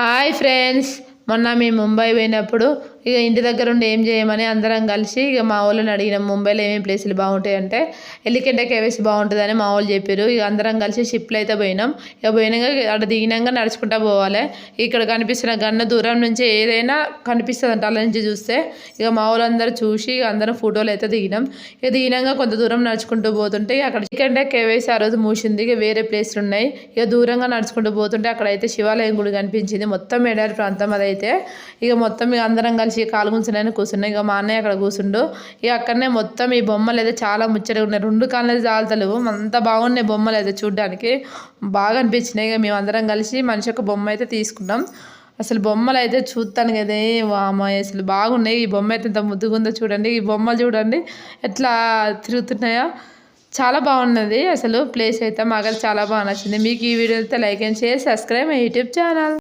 Hi friends మొన్న మేము ముంబై పోయినప్పుడు ఇక ఇంటి దగ్గర ఉండి ఏం చేయమని అందరం కలిసి ఇక మా వాళ్ళని అడిగినాం ముంబైలో ఏమేమి ప్లేసులు బాగుంటాయి? అంటే ఎల్లికెంట కేవీస్ బాగుంటుందని మా వాళ్ళు చెప్పారు ఇక అందరం కలిసి షిప్లో అయితే పోయినాం. ఇక పోయినాక అక్కడ దిగినాక నడుచుకుంటా పోవాలి. ఇక్కడ కనిపిస్తున్న గన్న దూరం నుంచి ఏదైనా కనిపిస్తుంది అంట అలా నుంచి చూస్తే. ఇక మా వాళ్ళందరూ చూసి ఇక అందరం ఫోటోలు అయితే దిగినాం. ఇక దిగినాక కొంత దూరం నడుచుకుంటూ పోతుంటే అక్కడ ఎల్లికెంట కేవీస్ ఆ రోజు మూసింది. ఇక వేరే ప్లేస్లు ఉన్నాయి. ఇక దూరంగా నడుచుకుంటూ పోతుంటే అక్కడ అయితే శివాలయం గుడి కనిపించింది. మొత్తం ఎడారి ప్రాంతం అదైతే. ఇక మొత్తం ఇక అందరం కలిసి కాలు కూర్చుని కూర్చున్నాయి ఇక మా అన్నయ్య అక్కడ కూర్చుండు. ఇక అక్కడనే మొత్తం ఈ బొమ్మలు అయితే చాలా ముచ్చటగా ఉన్నాయి. రెండు కాళ్ళు అయితే చాలుతలేవు అంత బాగున్నాయి బొమ్మలు అయితే చూడడానికి. బాగా అనిపించినాయి. ఇక మేము అందరం కలిసి మనిషి ఒక బొమ్మ అయితే తీసుకున్నాం. అసలు బొమ్మలు అయితే చూస్తాను కదా అమ్మాయి అసలు బాగున్నాయి. ఈ బొమ్మ అయితే ఇంత ముద్దుగుందో చూడండి. ఈ బొమ్మలు చూడండి. ఎట్లా తిరుగుతున్నాయో. చాలా బాగున్నది. అసలు ప్లేస్ అయితే మాకు చాలా బాగా నచ్చింది. మీకు ఈ వీడియో అయితే like and share subscribe my YouTube channel.